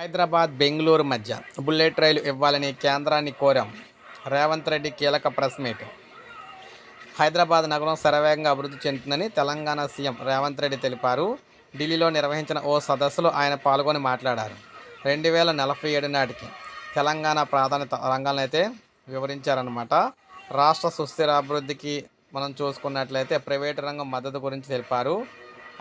హైదరాబాద్ బెంగళూరు మధ్య బుల్లెట్ రైలు ఇవ్వాలని కేంద్రాన్ని కోరాం. రేవంత్ రెడ్డి కీలక ప్రెస్ మీట్. హైదరాబాద్ నగరం శరవేగంగా అభివృద్ధి చెందుతుందని తెలంగాణ సీఎం రేవంత్ రెడ్డి తెలిపారు. ఢిల్లీలో నిర్వహించిన ఓ సదస్సులో ఆయన పాల్గొని మాట్లాడారు. రెండు వేల నలభై ఏడు నాటికి తెలంగాణ ప్రాధాన్యత రంగాలను అయితే వివరించారనమాట రాష్ట్ర సుస్థిర అభివృద్ధికి మనం చూసుకున్నట్లయితే ప్రైవేటు రంగం మద్దతు గురించి తెలిపారు.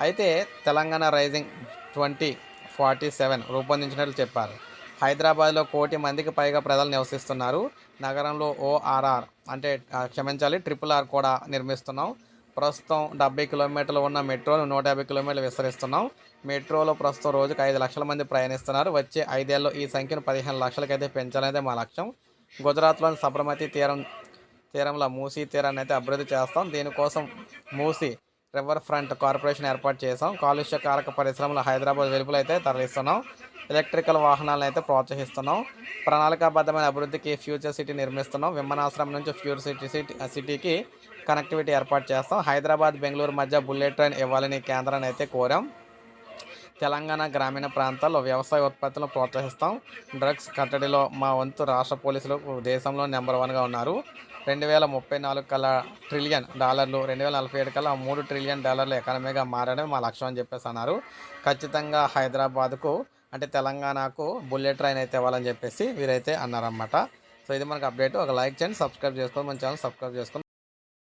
అయితే Telangana Rising twenty forty seven రూపొందించినట్లు చెప్పారు. హైదరాబాద్లో కోటి మందికి పైగా ప్రజలు నివసిస్తున్నారు. నగరంలో ఓఆర్ఆర్ అంటే క్షమించాలి ట్రిపుల్ ఆర్ కూడా నిర్మిస్తున్నాం. ప్రస్తుతం డెబ్బై కిలోమీటర్లు ఉన్న మెట్రోను నూట యాభై కిలోమీటర్లు విస్తరిస్తున్నాం. మెట్రోలో ప్రస్తుతం రోజుకు ఐదు లక్షల మంది ప్రయాణిస్తున్నారు. వచ్చే ఐదేళ్ళలో ఈ సంఖ్యను పదిహేను లక్షలకైతే పెంచాలనేదే మా లక్ష్యం. గుజరాత్లోని సబర్మతి తీరం తీరంలో మూసీ తీరాన్ని అయితే అభివృద్ధి చేస్తాం. దీనికోసం మూసీ రివర్ ఫ్రంట్ కార్పొరేషన్ ఏర్పాటు చేసాం కాలుష్య కారక పరిశ్రమలు హైదరాబాద్ వెలుపులు అయితే తరలిస్తున్నాం. ఎలక్ట్రికల్ వాహనాలను అయితే ప్రోత్సహిస్తున్నాం. ప్రణాళికాబద్ధమైన అభివృద్ధికి ఫ్యూచర్ సిటీ నిర్మిస్తున్నాం. విమానాశ్రయం నుంచి ఫ్యూర్ సిటీ సిటీ సిటీకి కనెక్టివిటీ ఏర్పాటు చేస్తాం. హైదరాబాద్ బెంగళూరు మధ్య బుల్లెట్ ట్రైన్ ఇవ్వాలని కేంద్రాన్ని అయితే కోరాం. తెలంగాణ గ్రామీణ ప్రాంతాల్లో వ్యవసాయ ఉత్పత్తులను ప్రోత్సహిస్తాం. డ్రగ్స్ కట్టడిలో మా వంతు రాష్ట్ర పోలీసులు దేశంలో నెంబర్ వన్గా ఉన్నారు. రెండు వేల ముప్పై నాలుగు కల్లా ట్రిలియన్ డాలర్లు రెండు వేల నలభై ఏడు కల్లా మూడు ట్రిలియన్ డాలర్లు ఎకానమీగా మారడం మా లక్ష్యం అని చెప్పేసి అన్నారు. ఖచ్చితంగా హైదరాబాద్కు అంటే తెలంగాణకు బుల్లెట్ ట్రైన్ అయితే ఇవ్వాలని చెప్పేసి వీరైతే అన్నారన్నమాట. సో ఇది మనకు అప్డేట్. ఒక లైక్ చేయండి సబ్స్క్రైబ్ చేసుకోండి మన ఛానల్ సబ్స్క్రైబ్ చేసుకోండి.